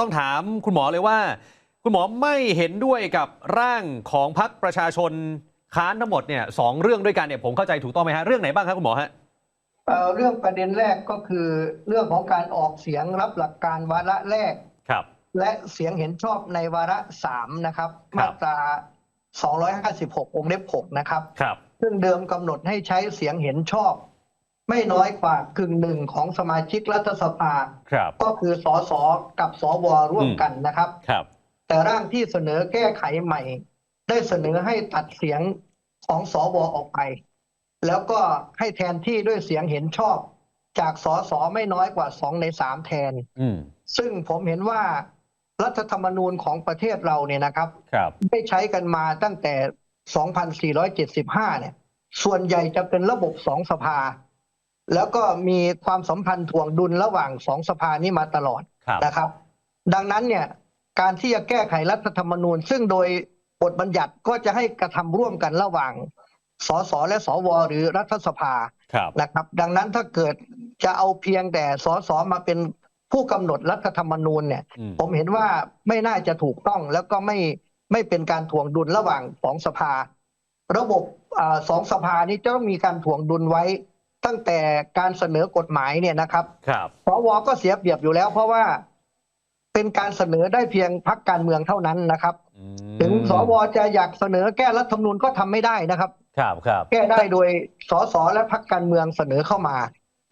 ต้องถามคุณหมอเลยว่า คุณหมอไม่เห็นด้วยกับร่างของพรรคประชาชนค้านทั้งหมดเนี่ยสองเรื่องด้วยกันเนี่ยผมเข้าใจถูกต้องไหมฮะเรื่องไหนบ้างครับคุณหมอฮะเอ่อเรื่องประเด็นแรกก็คือเรื่องของการออกเสียงรับหลักการวาระแรก ครับ และเสียงเห็นชอบในวาระสามนะครับ ครัมาบตรา 256วงเล็บ6นะครับ ครับ ซึ่งเดิมกำหนดให้ใช้เสียงเห็นชอบ ไม่น้อยกว่ากึ่งหนึ่งของสมาชิกรัฐสภา ครับก็คือสสกับสวร่วมกันนะครับ ครับ แต่ร่างที่เสนอแก้ไขใหม่ ได้เสนอให้ตัดเสียงของสวออกไป แล้วก็ให้แทนที่ด้วยเสียงเห็นชอบ จากสสไม่น้อยกว่าสองในสามแทน อืม ซึ่งผมเห็นว่ารัฐธรรมนูญของประเทศเราเนี่ยนะครับ ครับ ได้ใช้กันมาตั้งแต่ 2475 เนี่ย ส่วนใหญ่จะเป็นระบบสองสภา แล้วก็มีความสัมพันธ์ถ่วงดุลระหว่างสองสภานี้มาตลอดครับนะครับ ดังนั้นเนี่ยการที่จะแก้ไขรัฐธรรมนูญ ซึ่งโดยบทบัญญัติก็จะให้กระทำร่วมกันระหว่างสสและสวหรือรัฐสภาครับนะครับ ดังนั้นถ้าเกิดจะเอาเพียงแต่สสมาเป็นผู้กำหนดรัฐธรรมนูญเนี่ยอืมผมเห็นว่าไม่น่าจะถูกต้องแล้วก็ไม่ไม่เป็นการถ่วงดุลระหว่างสองสภา ระบบอาสองสภานี้จะต้องมีการถ่วงดุลไว้ ตั้งแต่การเสนอกฎหมายเนี่ยนะครับครับสวก็เสียเปรียบอยู่แล้ว เพราะว่าเป็นการเสนอได้เพียงพรรคการเมืองเท่านั้นนะครับอืมถึงสวจะอยากเสนอแก้รัฐธรรมนูญก็ทำไม่ได้นะครับ ครับครับแก้ได้โดยสสและพรรคการเมืองเสนอเข้ามา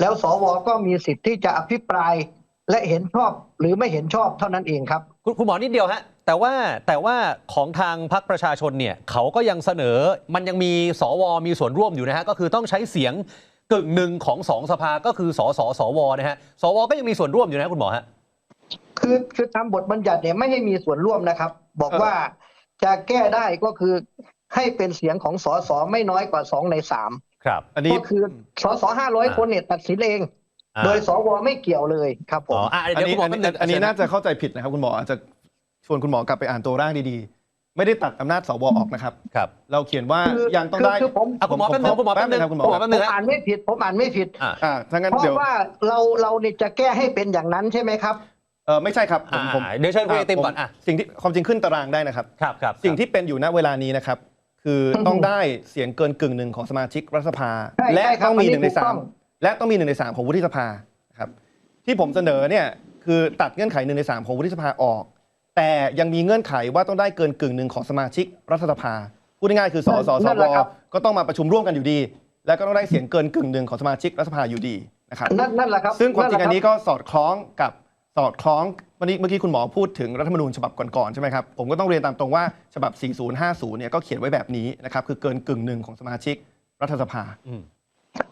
แล้วสวก็มีสิทธิ์ที่จะอภิปรายและเห็นชอบหรือไม่เห็นชอบเท่านั้นเองครับคุณคุณหมอนิดเดียวฮะแต่ว่าแต่ว่าของทางพรรคประชาชนเนี่ยเขาก็ยังเสนอมันยังมีสวมีส่วนร่วมอยู่นะฮะก็คือต้องใช้เสียง กึ่งหนึ่งของสองสภาก็คือสสสวนะฮะสวก็ยังมีส่วนร่วมอยู่นะคุณหมอฮะคือคือทำบทบัญญัติเนี่ยไม่ให้มีส่วนร่วมนะครับ บอกเออว่าจะแก้ได้ก็คือให้เป็นเสียงของสสไม่น้อยกว่าสองในสามครับ อันนี้ก็คือสสห้าร้อยอ่าคนเนี่ยตัดสินเองอ่าโดยสวไม่เกี่ยวเลยครับผอ๋มออะอันเดี๋ยวนี้คุณหมออันแป๊บนี้นึงอันนี้เชิญน่าจะเข้าใจผิดนะครับคุณหมออาจจะชวนคุณหมอกลับไปอ่านตัวร่างดีๆ ไม่ได้ตัดอำนาจสวออกนะครับ ครับ เราเขียนว่าคือยังต้องได้คือผม อะคุณหมอแป๊บนึงคุณหมอแป๊บนึงครับคุณหมคุณหมออแป๊บผนึงมฮะอ่านไม่ผิดผมอ่านไม่ผิด อะ อ่าถ้างั้นเพราะเดี๋ยวว่าเราเราเนี่ยจะแก้ให้เป็นอย่างนั้นใช่ไหมครับ เออไม่ใช่ครับผมอ่าผมเดี๋ยวเชิญคุณไอติมก่อนอะ สิ่งที่ความจริงขึ้นตารางได้นะครับ ครับครับสิ่งที่เป็นอยู่ณเวลานี้นะครับ คือต้องได้เสียงเกินกึ่งหนึ่งของสมาชิกรัฐสภา ใช่และใช่ครับต้องมีอันหนี้นึ่งในถูกต้สาอมง และต้องมีหนึ่งในสามของวุฒิสภาครับที่ผมเสนอเนี่ยคือตัดเงื่อนไขหนึ่งในสามของวุฒิสภาออก แต่ยังมีเงื่อนไขว่าต้องได้เกินกึ่งหนึ่งของสมาชิกรัฐสภาพูดง่ายๆคือสสสนั่นวแหละครับ ก็ต้องมาประชุมร่วมกันอยู่ดี แล้วก็ต้องได้เสียงเกินกึ่งหนึ่งของสมาชิกรัฐสภาอยู่ดีนะครับนั่นนั่นแหละครับซึ่งความจริงอันนี้แหละคบก็สอดคล้องกับสอดคล้องวันนี้เมื่อกี้คุณหมอพูดถึงรัฐธรรมนูญฉบับก่อนๆใช่ไหมครับผมก็ต้องเรียนตามตรงว่าฉบับ 4050 เนี่ยก็เขียนไว้แบบนี้นะครับคือเกินกึ่งหนึ่งของสมาชิกรัฐสภา อืม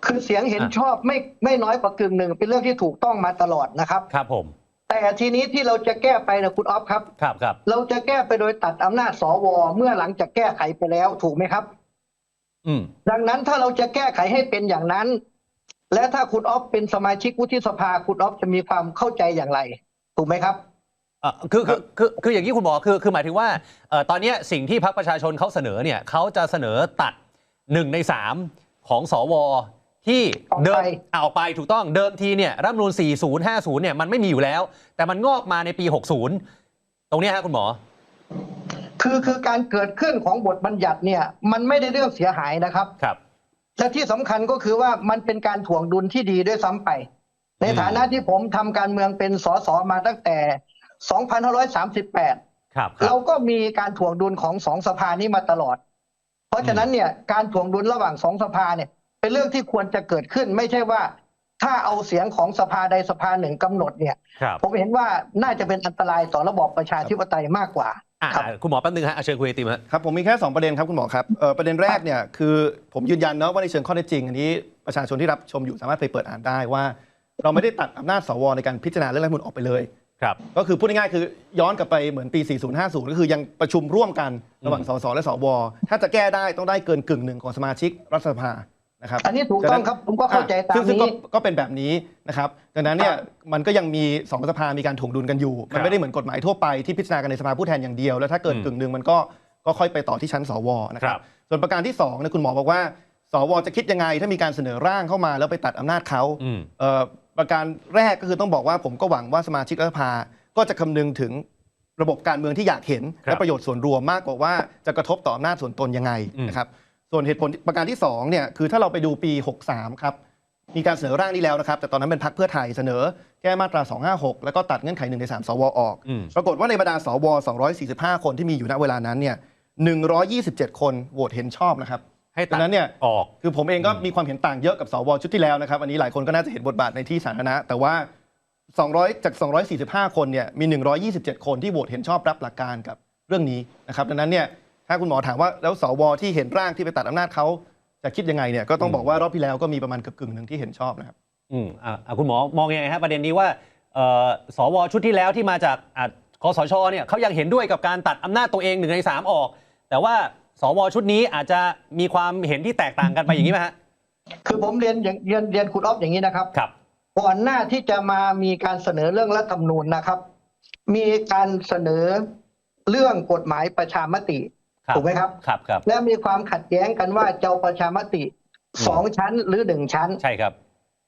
คือเสียงเห็นอะชอบไม่ไม่น้อยกว่ากึ่งหนึ่งเป็นเรื่องที่ถูกต้องมาตลอดนะครับ ครับผม แต่ทีนี้ที่เราจะแก้ไปนะคุณออฟครับ ครับครับ เราจะแก้ไปโดยตัดอำนาจสวเมื่อหลังจากแก้ไขไปแล้วถูกไหมครับ อืมดังนั้นถ้าเราจะแก้ไขให้เป็นอย่างนั้น และถ้าคุณออฟเป็นสมาชิกวุฒิสภาคุณออฟจะมีความเข้าใจอย่างไร ถูกไหมครับ เอ่อคือคือคือคืออย่างนี้คุณหมอคือคือหมายถึงว่าเอ่อตอนเนี้ยสิ่งที่พรรคประชาชนเขาเสนอเนี่ยเขาจะเสนอตัดหนึ่งในสามของสว ที่ออกไปเดิมเอาไปถูกต้องเดิมทีเนี่ยรัฐธรรมนูล4050เนี่ยมันไม่มีอยู่แล้ว แต่มันงอกมาในปี 60 ตรงเนี้ยฮะคุณหมอ คือคือการเกิดขึ้นของบทบัญญัติเนี่ย มันไม่ได้เรื่องเสียหายนะครับ ครับ และที่สำคัญก็คือว่ามันเป็นการถ่วงดุลที่ดีด้วยซ้ำไป ในอืม ฐานะที่ผมทำการเมืองเป็นสสมาตั้งแต่ 2538 ครับครัเราบ ก็มีการถ่วงดุลของสองสภานี้มาตลอด เพราะฉะนั้นเนี่ยการถ่วงดุลระหว่างสองสภาเนี่ย เป็นเรื่องที่ควรจะเกิดขึ้น ไม่ใช่ว่า ถ้าเอาเสียงของสภาใดสภาหนึ่งกำหนดเนี่ยครับผมเห็นว่าน่าจะเป็นอันตรายต่อระบอบประชาธิปไตยมากกว่าอะครับคุณหมอแป๊บนึงฮะอะเชิญคุยไอติมฮะครับผมมีแค่ 2 ประเด็นครับคุณหมอครับเอ่อประเด็นแรกเนี่ยคือผมยืนยันเนาะว่าในเชิงข้อเท็จจริง อันนี้ประชาชนที่รับชมอยู่สามารถไปเปิดอ่านได้ว่า เราไม่ได้ตัดอำนาจสวในการพิจารณาเรื่องรัฐธรรมนูญออกไปเลยครับก็คือพูดง่ายๆคือย้อนกลับไปเหมือนปี 4050 ก็คือยังประชุมร่วมกันระหว่างอืมสสและสวถ้าจะแก้ได้ต้องได้เกินกึ่งหนึ่งของสมาชิกรัฐสภา นะครับอันนี้ถูกต้องครับผมก็เข้าใจตามซึ่งซึ่งก็นี้ ก็เป็นแบบนี้นะครับดังนั้นเนี่ยมันก็ยังมีสองสภามีการถ่วงดุลกันอยู่ มันไม่ได้เหมือนกฎหมายทั่วไปที่พิจารณากันในสภาผู้แทนอย่างเดียว แล้วถ้าเกินอืมกึ่งหนึ่งมันก็ก็ค่อยไปต่อที่ชั้นสวนะคครัรับบส่วนประการที่สองเนี่ยคุณหมอบอกว่า สวจะคิดยังไงถ้ามีการเสนอร่างเข้ามาแล้วไปตัดอำนาจเขาอืมเอ่อประการแรกก็คือต้องบอกว่าผมก็หวังว่าสมาชิกรัฐสภาก็จะคำนึงถึงระบบการเมืองที่อยากเห็นครับและประโยชน์ส่วนรวมมากกว่าว่าจะกระทบต่ออำนาจส่วนตนยังไงอืมนะครับ ส่วนเหตุผลประการที่2เนี่ยคือถ้าเราไปดูปี 63 ครับ มีการเสนอร่างนี้แล้วนะครับ แต่ตอนนั้นเป็นพรรคเพื่อไทยเสนอแก้มาตรา 256 แล้วก็ตัดเงื่อนไข1ใน 3 สวออกอืมปรากฏว่าในบรรดาสว 245 คนที่มีอยู่ณเวลานั้นเนี่ย127 คนโหวตเห็นชอบนะครับให้ตัดัดงนั้นเนี่ยออกคือผมเองก็มีความเห็นต่างเยอะกับสวชุดที่แล้วนะครับ อันนี้หลายคนก็น่าจะเห็นบทบาทในที่สาธารณะ แต่ว่า 200 จาก 245 คนเนี่ยมี 127 คนที่โหวตเห็นชอบรับหลักการกับเรื่องนี้นะครับดังนั้นเนี่ย ถ้าคุณหมอถามว่าแล้วสวที่เห็นร่างที่ไปตัดอำนาจเขาจะคิดยังไงเนี่ยก็ต้องบอกว่ารอบที่แล้วก็มีประมาณเกือบกึ่งหนึ่งที่เห็นชอบนะครับอืมอะอะคุณหมอมองยังไงฮะประเด็นนี้ว่าเอ่อสวชุดที่แล้วที่มาจากอะคสชเนี่ยเขายังเห็นด้วยกับการตัดอำนาจตัวเองหนึ่งในสามออก แต่ว่าสวชุดนี้อาจจะมีความเห็นที่แตกต่างกันไปอย่างนี้ไหมฮะคือผมเรียนอย่างเรียนเรียนคุณอ๊อฟอย่างนี้นะครับครับก่อนหน้าที่จะมามีการเสนอเรื่องรัฐธรรมนูญนะครับ มีการเสนอเรื่องกฎหมายประชามติครับ ถูกไหมครับครับครับและมีความขัดแย้งกันว่าจะเอาประชามติอืมสองชั้นหรือหนึ่งชั้น ใช่ครับ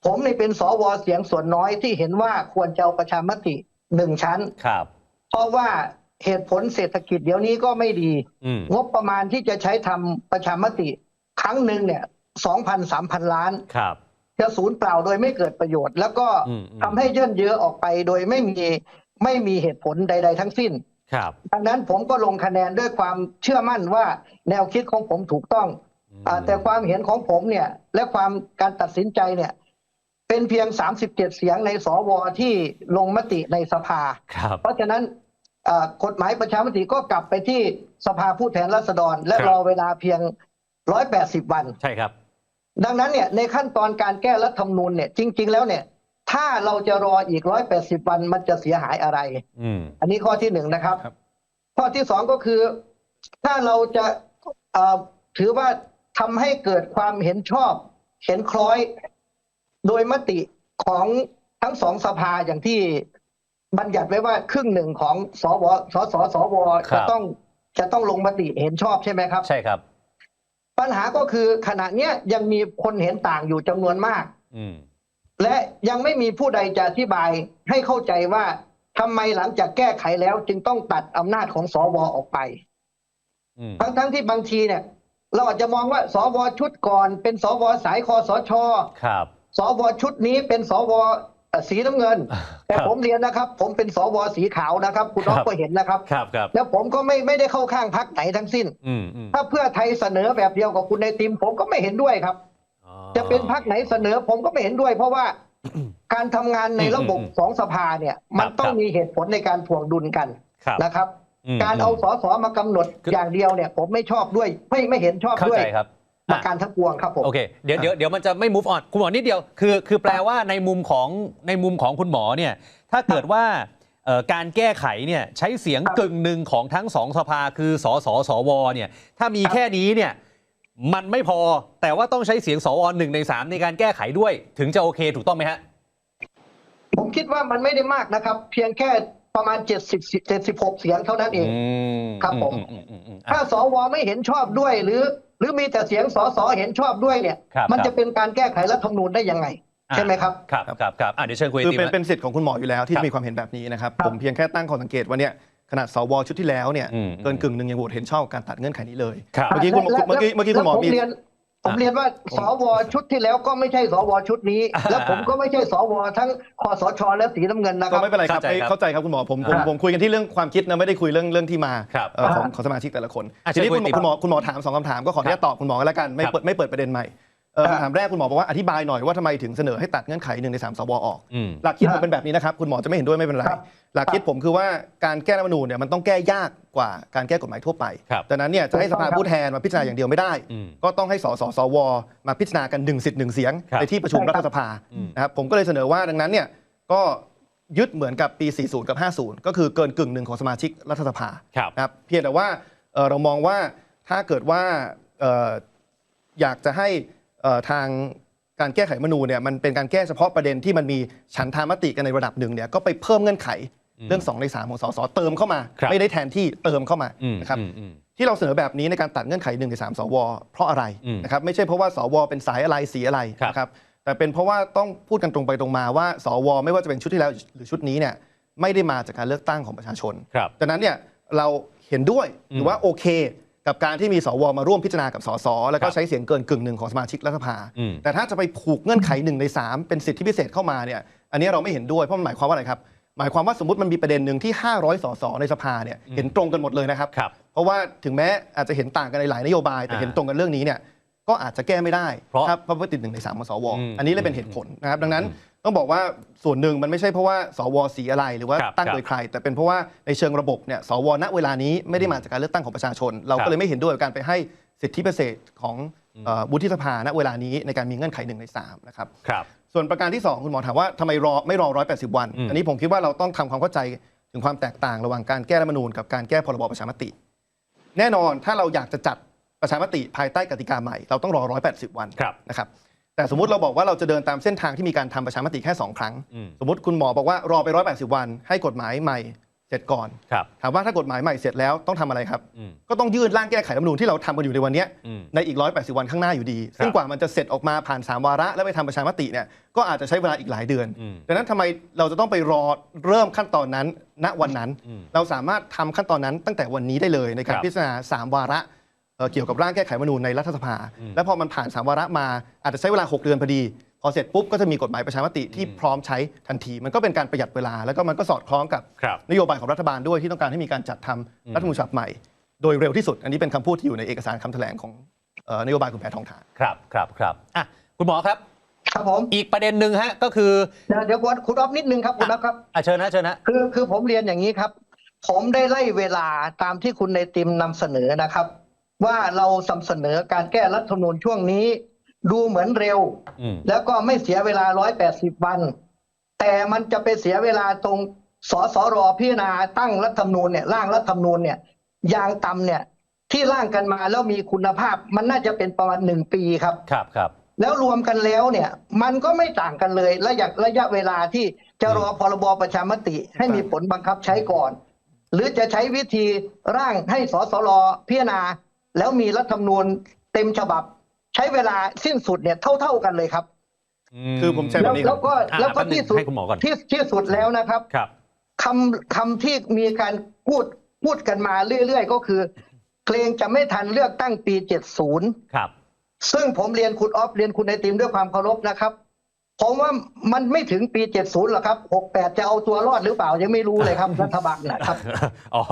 ผมนี่เป็นสวเสียงส่วนน้อยที่เห็นว่าควรจะเอาประชามติหนึ่งชั้นครับ เพราะว่าเหตุผลเศรษฐกิจเดี๋ยวนี้ก็ไม่ดีอืมงบประมาณที่จะใช้ทำประชามติ ครั้งหนึ่งเนี่ยสองพันสามพันล้านครับจะสูญเปล่าโดยไม่เกิดประโยชน์ แล้วก็อืมอืมทำให้เยื่นเยื้อออกไปโดยไม่มีไม่มีเหตุผลใด ๆ ทั้งสิ้น ครับดังนั้นผมก็ลงคะแนนด้วยความเชื่อมั่นว่าแนวคิดของผมถูกต้องอ่าแต่ความเห็นของผมเนี่ย และความการตัดสินใจเนี่ย เป็นเพียง 37 เสียงในสวที่ลงมติในสภาครับเพราะฉะนั้นอ่ากฎหมายประชามติก็กลับไปที่สภาผู้แทนราษฎร และครับรอเวลาเพียง 180 วัน ใช่ครับ ดังนั้นเนี่ยในขั้นตอนการแก้รัฐธรรมนูญเนี่ยจริง ๆ แล้วเนี่ย ถ้าเราจะรออีก180วันมันจะเสียหายอะไร อืม อันนี้ข้อที่หนึ่งนะครับ ครับ ข้อที่สองก็คือ ถ้าเราจะเอ่อถือว่าทำให้เกิดความเห็นชอบ เห็นคล้อย โดยมติของทั้งสองสภาอย่างที่บัญญัติไว้ว่าครึ่งหนึ่งของสวสสสวครัจะบ ต้องจะต้องลงมติเห็นชอบใช่ไหมครับ ใช่ครับ ปัญหาก็คือขณะเนี้ยยังมีคนเห็นต่างอยู่จำนวนมาก อืม และยังไม่มีผู้ใดจะอธิบายให้เข้าใจว่าทำไมหลังจากแก้ไขแล้ว จึงต้องตัดอำนาจของสวออกไปอืมทั้งทั้งที่บางทีเนี่ย เราอาจจะมองว่าสวชุดก่อนเป็นสวสายคอสชครับสวชุดนี้เป็นสวเอ่อสีน้ำเงิน แต่ครับผมเรียนนะครับ ผมเป็นสวสีขาวนะครับ คุณน้องครับก็เห็นนะครับครับครับแล้วผมก็ไม่ไม่ได้เข้าข้างพักไหนทั้งสิ้นอืมอืมถ้าเพื่อไทยเสนอแบบเดียวกับคุณในติมผมก็ไม่เห็นด้วยครับอ๋อ จะเป็นพักไหนเสนอผมก็ไม่เห็นด้วย เพราะว่าการทำงานในระบบอืมอืมสองสภาเนี่ย มันต้องครับมีเหตุผลในการถ่วงดุลกันครับนะครับมการเอาสสมากำหนดคืออย่างเดียวเนี่ย ผมไม่ชอบด้วย ไม่ไม่เห็นชอบเข้าด้วยใจครับปอะระการทั้งปวงครับผมโอเคเดี๋ยวเดี๋ยวเดี๋ยวมันจะไม่ move on คุณหมอนิดเดียวคือคือแปลว่าในมุมของในมุมของคุณหมอเนี่ย ถ้าเกิดว่าเอ่อการแก้ไขเนี่ยใช้เสียงครับกึ่งหนึ่งของทั้งสองสภาคือสสสวเนี่ย ถ้ามีครับแค่นี้เนี่ย มันไม่พอแต่ว่าต้องใช้เสียงสวหนึ่งในสามในการแก้ไขด้วย ถึงจะโอเคถูกต้องไหมฮะ ผมคิดว่ามันไม่ได้มากนะครับ เพียงแค่ประมาณ 70 76 เสียงเท่านั้นเองอืมครับผมอือือืมอืมอะถ้าสวไม่เห็นชอบด้วยหรือ หรือมีแต่เสียงสสเห็นชอบด้วยเนี่ยครับมันครับจะเป็นการแก้ไขรัฐธรรมนูญได้ยังไงใช่ไหมครับครับครับครับอะเดี๋ยวเชิญคุยคือติมเป็นฮะเป็นสิทธิ์ของคุณหมออยู่แล้วที่ครับจะมีความเห็นแบบนี้นะครับครับ ผมเพียงแค่ตั้งข้อสังเกตว่าเนี่ย ขนาดสวชุดที่แล้วเนี่ยอืมเกินกึ่งหนึ่งยังโหวตเห็นชอบกับการตัดเงื่อนไขนี้เลยครับเมื่อกี้คุณและเมื่อกี้เมื่อกี้คุณหมอและผมีเรียนผมเรียนว่าสวชุดที่แล้วก็ไม่ใช่สวชุดนี้อ่าแล้วผมก็ไม่ใช่สวทั้งคอสชและสีน้ำเงินนะคก็รับไม่เป็นไรครับเข้าใจครับเข้าใจครับคุณหมอผมผมครับผมคุยกันที่เรื่องความคิดนะไม่ได้คุยเรื่องเรื่องที่มาครับเอ่อของอ่าของสมาชิกแต่ละคนอะทีนี้เชิญคุคุณยหมอติคุณหมอคุณหมอถามสองคำถามก็ขออนุญาตตอบคุณหมอกันแล้วกันไม่ครับเปิดไม่เปิดประเด็นใหม่เอ่อ ครับคำถามแรกคุณหมอบอกว่าอธิบายหน่อยว่าทำไมถึงเสนอให้ตัดเงื่อนไขหนึ่งในสามสวออกอืมหลักคิดคผรับมเป็นแบบนี้นะครับ คุณหมอจะไม่เห็นด้วยไม่เป็นไรครับหลักคิดผมคือว่าการแก้รัฐธรรมนูญเนี่ยมันต้องแก้ยากกว่าการแก้กฎหมายทั่วไปครับดังนั้นเนี่ยจะให้สภาผู้แทนมาพิจารณาอย่างเดียวไม่ได้อืมก็ต้องให้สสสว มาพิจารณากันหนึ่งสิทธิ์หนึ่งเสียงครับในที่ประชุมใช่ครัรับฐสภาอืมนะครับผมก็เลยเสนอว่าดังนั้นเนี่ยก็ยึดเหมือนกับปี 40 กับ 50 ก็คือเกินกึ่งหนึ่งของสมาชิกรัฐสภาครับนะครับเพียงแต่ว่าเอ่อเรามองว่าถ้าเกิดว่าเอ่ออยากจะให้เอ่อ ทางการแก้ไขรัฐธรรมนูญเนี่ยมันเป็นการแก้เฉพาะประเด็นที่มันมีฉันทามติกันในระดับหนึ่งเนี่ยก็ไปเพิ่มเงื่อนไขเรื่อง 2 ใน 3 ของสสเติมเข้ามาครับไม่ได้แทนที่เติมเข้ามาอืมนะครับอืมอืมที่เราเสนอแบบนี้ในการตัดเงื่อนไขหนึ่งในสามสว เพราะอะไรอืมนะครับไม่ใช่เพราะว่าสว เป็นสายอะไรสีอะไรครับนะครับแต่เป็นเพราะว่าต้องพูดกันตรงไปตรงมาว่า สว ไม่ว่าจะเป็นชุดที่แล้วหรือชุดนี้เนี่ยไม่ได้มาจากการเลือกตั้งของประชาชนครับดังนั้นเนี่ยเราเห็นด้วยหรือว่าโอเค กับการที่มีสวมาร่วมพิจารณากับสสแล้วคก็รับใช้เสียงเกินกึ่งหนึ่งของสมาชิกรัฐสภาอืมแต่ถ้าจะไปผูกเงื่อนไขหนึ่งในสามเป็นสิทธิพิเศษเข้ามาเนี่ยอันนี้เราไม่เห็นด้วยเพราะมันหมายความว่าอะไรครับหมายความว่าสมมติมันมีประเด็นหนึ่งที่ 500 สสในสภาเนี่ยเห็นตรงกันหมดเลยนะครับครับเพราะว่าถึงแม้อาจจะเห็นต่างกันในหลายนโยบายแต่อ่าเห็นตรงกันเรื่องนี้เนี่ยก็อาจจะแก้ไม่ได้เพราะครับเพราะว่าติดหนึ่งในสามของสวอืมอันนี้เลยเป็นเหตุผลนะครับดังนั้น ต้องบอกว่าส่วนหนึ่งมันไม่ใช่เพราะว่าสวสีอะไรหรือว่าครับตั้งครับโดยใคร แต่เป็นเพราะว่าในเชิงระบบเนี่ยสวณเวลานี้ไม่ได้มาจากการเลือกตั้งของประชาชน เราครัก็บเลยไม่เห็นด้วยกับการไปให้สิทธิพิเศษของเอ่อวุฒิสภาณเวลานี้ในการมีเงื่อนไขหนึ่งในสามนะครับครับ ส่วนประการที่ 2 คุณหมอถามว่าทำไมรอไม่รอ 180 วันอืมอันนี้ผมคิดว่าเราต้องทำความเข้าใจถึงความแตกต่างระหว่างการแก้รัฐธรรมนูญกับการแก้พรบประชามติ แน่นอนถ้าเราอยากจะจัดประชามติภายใต้กติกาใหม่ เราต้องรอ 180 วันครับนะครับ แต่สมมติเราบอกว่าเราจะเดินตามเส้นทางที่มีการทำประชามติแค่ 2 ครั้งอืมสมมติคุณหมอบอกว่ารอไป180วัน ให้กฎหมายใหม่เสร็จก่อนครับถามว่าถ้ากฎหมายใหม่เสร็จแล้วต้องทำอะไรครับอืมก็ต้องยื่นร่างแก้ไขรัฐธรรมนูญที่เราทำกันอยู่ในวันเนี้ยอืมในอีก180วันข้างหน้าอยู่ดีครับซึ่งกว่ามันจะเสร็จออกมาผ่าน3วาระ แล้วไปทำประชามติเนี่ยก็อาจจะใช้เวลาอีกหลายเดือนอืมดังนั้นทำไมเราจะต้องไปรอเริ่มขั้นตอนนั้นณวันนั้นอืมเราสามารถทำขั้นตอนนั้นตั้งแต่วันนี้ได้เลยในการครับพิจารณา3วาระ เอ่อเกี่ยวกับร่างแก้ไขรัฐธรรมนูญในรัฐสภาอืมแล้วพอมันผ่าน3วาระมาอาจจะใช้เวลา 6 เดือนพอดี พอเสร็จปุ๊บก็จะมีกฎหมายประชามติที่พร้อมใช้ทันที มันก็เป็นการประหยัดเวลา แล้วก็มันก็สอดคล้องกับครับนโยบายของรัฐบาลด้วยที่ต้องการให้มีการจัดทำรัฐธรรมนูญฉบับใหม่ โดยเร็วที่สุด อันนี้เป็นคำพูดที่อยู่ในเอกสารคำแถลงของเอ่อนโยบายคุณแพทองทานครับครับครับอะคุณหมอครับครับผมอีกประเด็นหนึ่งฮะก็คือเดี๋ยวเดี๋ยวคุณอ๊อฟนิดนึงครับคุณอ๊อฟครับอะเชิญนะเชิญนะคือคือผมเรียนอย่างนี้ครับ ผมได้ไล่เวลาตามที่คุณในติมนำเสนอนะครับ ว่าเรานำเสนอการแก้รัฐธรรมนูญช่วงนี้ ดูเหมือนเร็วอืมแล้วก็ไม่เสียเวลา 180 วัน แต่มันจะไปเสียเวลาตรงสสรพิจารณาตั้งรัฐธรรมนูญเนี่ยร่างรัฐธรรมนูญเนี่ยอย่างต่ำเนี่ยที่ร่างกันมาแล้วมีคุณภาพมันน่าจะเป็นประมาณหนึ่งปีครับครับครับแล้วรวมกันแล้วเนี่ย มันก็ไม่ต่างกันเลยระยะระยะเวลาที่จะรอพรบประชามติ ให้มีผลบังคับใช้ก่อน หรือจะใช้วิธีร่างให้สสรพิจารณา แล้วมีรัฐธรรมนูญเต็มฉบับ ใช้เวลาสิ้นสุดเนี่ยเท่า ๆกันเลยครับ คือผมใช้แล้วนี้ครับแล้วก็อะแล้วก็แป๊บนึงที่สุดให้คุณหมอก่อน ที่ที่สุดแล้วนะครับ ครับ คำคำที่มีการพูดพูดกันมาเรื่อยๆ ก็คือเกรงจะไม่ทันเลือกตั้งปี70ครับซึ่งผมเรียนคุณออฟเรียนคุณไอติมด้วยความเคารพนะครับ ผมว่ามันไม่ถึงปี 70หรอกครับ68 จะเอาตัวรอดหรือเปล่ายังไม่รู้เลยครับรัฐบาลนะครับ อ๋อ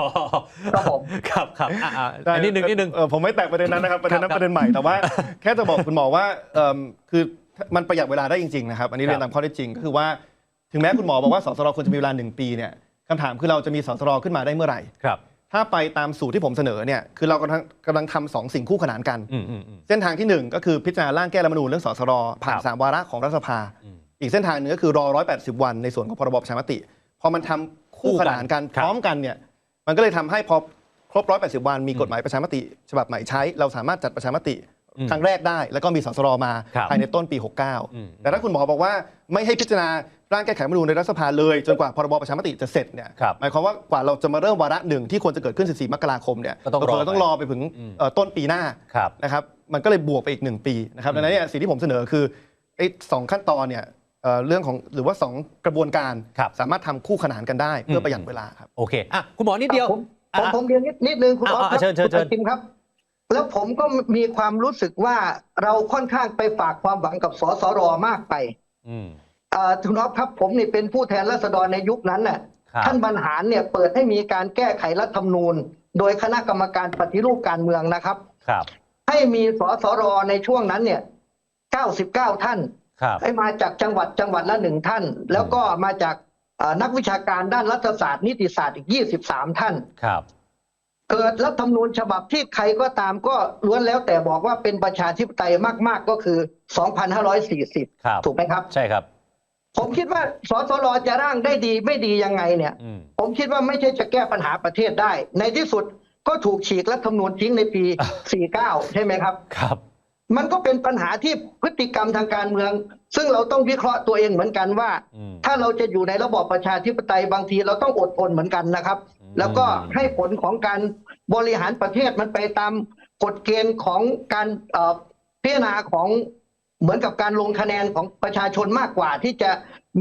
ครับผม ครับครับอะอะได้อันนิดนึงนิดนึงเออผมไม่แตะประเด็นนั้นนะครับประเด็นนั้นครับประเด็นใหม่แต่ว่า แค่จะบอกคุณหมอว่าเอิ่มคือมันประหยัดเวลาได้จริงๆนะครับอันนี้ครับเรียนตามข้อเท็จจริงก็คือว่าถึงแม้คุณหมอบอกว่าสสรควรจะมีเวลาหนึ่งปีเนี่ยคำถามคือเราจะมีสสรขึ้นมาได้เมื่อไหร่ ครับ ถ้าไปตามสูตรที่ผมเสนอเนี่ยคือเรากำลังกำลังทำสองสิ่งคู่ขนานกัน อืมอืมอืม เส้นทางที่หนึ่งก็คือพิจารณาร่างแก้รัฐธรรมนูญเรื่องสสรผ่านครับ สามวาระของรัฐสภา อืม อีกเส้นทางหนึ่งก็คือรอ 180 วันในส่วนของพรบประชามติ พอมันทำคู่ขนานกันครับพร้อมกันเนี่ยมันก็เลยทำให้พอครบ 180 วันมีกฎหมายประชามติฉบับใหม่ใช้ เราสามารถจัดประชามติอืมครั้งแรกได้ แล้วก็มีสสรมาครับภายในต้นปี อืม 69 แต่ถ้าคุณหมอบอกว่าไม่ให้พิจารณา ร่างแก้ไขรัฐธรรมนูญในรัฐสภาเลยจนกว่าพรบประชามติจะเสร็จเนี่ยครับหมายความว่ากว่าเราจะมาเริ่มวาระหนึ่งที่ควรจะเกิดขึ้น 14 มกราคมเนี่ยก็ต้องรอเผลๆต้องรอไปถึงอืมเอ่อต้นปีหน้าครับ นะครับมันก็เลยบวกไปอีกหนึ่งปีนะครับดังนั้นเนี่ยสิ่งที่ผมเสนอคือไอ้สองขั้นตอนเนี่ยเอ่อเรื่องของหรือว่าสองกระบวนการครับ สามารถทำคู่ขนานกันได้เพื่อประหยัดเวลาครับ โอเคอะคุณหมอนิดเดียวผมผมอะผมเรียนนิดนิดนึงคุณอะออฟอะเชิญเชิญเชิญ คุณไอติมครับ แล้วผมก็มีความรู้สึกว่าเราค่อนข้างไปฝากความหวังกับสสรมากไป อืมเอ่อ คุณออฟครับผมนี่เป็นผู้แทนราษฎรในยุคนั้นน่ะครับท่านบรรหารเนี่ยเปิดให้มีการแก้ไขรัฐธรรมนูญ โดยคณะกรรมการปฏิรูปการเมืองนะครับครับ ให้มีสสรในช่วงนั้นเนี่ย 99 ท่านครับให้มาจากจังหวัดจังหวัดละหนึ่งท่าน แล้วก็มาจากเอ่อนักวิชาการด้านรัฐศาสตร์นิติศาสตร์อีก 23 ท่านครับ เกิดรัฐธรรมนูญฉบับที่ใครก็ตามก็ล้วนแล้วแต่บอกว่าเป็นประชาธิปไตยมาก ๆก็คือ 2540ครับถูกไหมครับ ใช่ครับ ผมคิดว่าสสรจะร่างได้ดีไม่ดียังไงเนี่ยอืมผมคิดว่าไม่ใช่จะแก้ปัญหาประเทศได้ ในที่สุดก็ถูกฉีกรัฐธรรมนูญทิ้งในปี 49 ใช่ไหมครับ ครับ มันก็เป็นปัญหาที่พฤติกรรมทางการเมือง ซึ่งเราต้องวิเคราะห์ตัวเองเหมือนกันว่าอืมถ้าเราจะอยู่ในระบอบประชาธิปไตยบางทีเราต้องอดทนเหมือนกันนะครับอืมแล้วก็ให้ผลของการบริหารประเทศมันไปตามกฎเกณฑ์ของการเอ่อพิจารณาของ เหมือนกับการลงคะแนนของประชาชนมากกว่า ที่จะ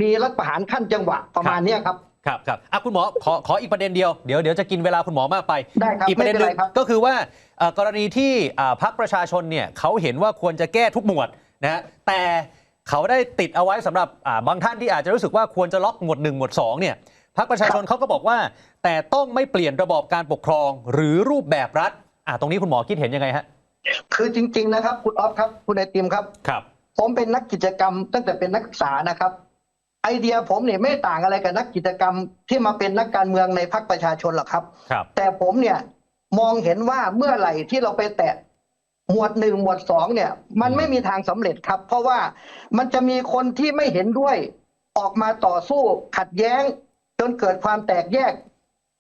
มีรัฐประหารขั้นจังหวะประมาณเนี้ยครับ ครับครับอะคุณหมอขอขออีกประเด็นเดียวเดี๋ยวเดี๋ยวจะกินเวลาคุณหมอมากไป ได้ครับอีกประเด็นหนึ่ไม่งเป็นไรครับ ก็คือว่าเอ่อกรณีที่อ่าพรรคประชาชนเนี่ยเขาเห็นว่าควรจะแก้ทุกหมวดนะฮะแต่เขาได้ติดเอาไว้สำหรับอ่าบางท่านที่อาจจะรู้สึกว่าควรจะล็อกหมวด 1 หมวด 2 เนี่ยพรรคประชาชนเขาก็บอกว่า แต่ต้องไม่เปลี่ยนระบอบการปกครองหรือรูปแบบรัฐอ่าตรงนี้คุณหมอคิดเห็นยังไงฮะ คือจริง ๆ นะครับ คุณออฟครับ คุณไอติมครับครับ ผมเป็นนักกิจกรรม ตั้งแต่เป็นนักศึกษานะครับ ไอเดียผมเนี่ยไม่ต่างอะไรกับนักกิจกรรมที่มาเป็นนักการเมืองในพรรคประชาชนหรอกครับ ครับ แต่ผมเนี่ยมองเห็นว่าเมื่อไหร่ที่เราไปแตะหมวดหนึ่งหมวดสองเนี่ย มันไม่มีทางสำเร็จครับ เพราะว่ามันจะมีคนที่ไม่เห็นด้วย ออกมาต่อสู้ขัดแย้ง จนเกิดความแตกแยก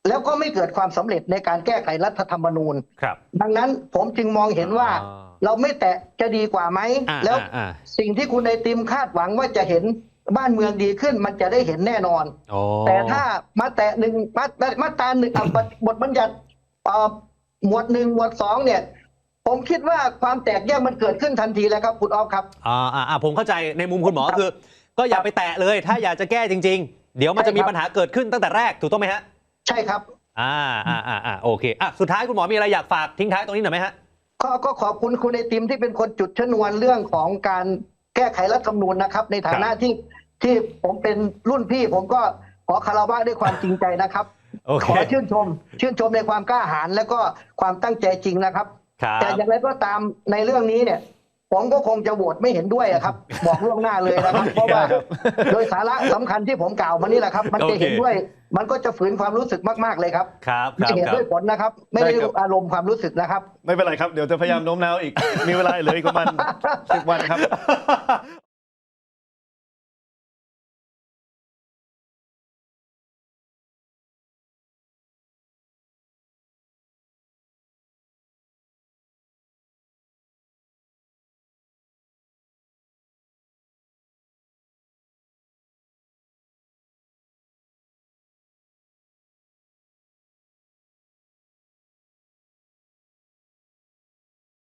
แล้วก็ไม่เกิดความสำเร็จในการแก้ไขรัฐธรรมนูญครับดังนั้นผมจึงมองเห็นว่าอ่าเราไม่แตะจะดีกว่าไหมอ่าแล้วอ่าสิ่งที่คุณไอติมคาดหวังว่าจะเห็นบ้านเมืองดีขึ้นมันจะได้เห็นแน่นอนโอ้แต่ถ้ามาแตะหนึ่งมาตรามาตราหนึ่งอะบทบทบัญญัติเอ่อหมวดหนึ่งหมวดสองเนี่ย ผมคิดว่าความแตกแยกมันเกิดขึ้นทันทีแล้วครับคุณออฟครับอ่าอ่าอ่าผมเข้าใจในมุมคุณหมอคือ ก็อย่าไปแตะเลย ถ้าอยากจะแก้จริง ๆ เดี๋ยวมันจะมีใช่ครับปัญหาเกิดขึ้นตั้งแต่แรกถูกต้องไหมฮะ ใช่ครับ อ่าอ่าอ่าอ่าโอเคอะสุดท้ายคุณหมอมีอะไรอยากฝากทิ้งท้ายตรงนี้หน่อยไหมฮะ ก็ก็ขอบคุณคุณไอติมที่เป็นคนจุดชนวนเรื่องของการแก้ไขรัฐธรรมนูญนะครับ ในฐานะที่ที่ผมเป็นรุ่นพี่ ผมก็ขอคารวะด้วยความจริงใจนะครับ โอเคขอชื่นชม ชื่นชมในความกล้าหาญและก็ความตั้งใจจริงนะครับ ครับ แต่อย่างไรก็ตามในเรื่องนี้เนี่ย ผมก็คงจะโหวตไม่เห็นด้วยอะครับ บอกล่วงหน้าเลยนะครับ เพราะว่าโดยสาระสำคัญที่ผมกล่าวมานี่แหละครับ มันจะเห็นด้วย มันก็จะฝืนความรู้สึกมากๆเลยครับครับคไม่รับเห็นครับด้วยผลนะครับ ไม่ได้ได้ครับ อารมณ์ความรู้สึกนะครับ ไม่เป็นไรครับ เดี๋ยวจะพยายามโน้มน้าวอีก มีเวลาเหลืออีกประมาณสิบวันครับ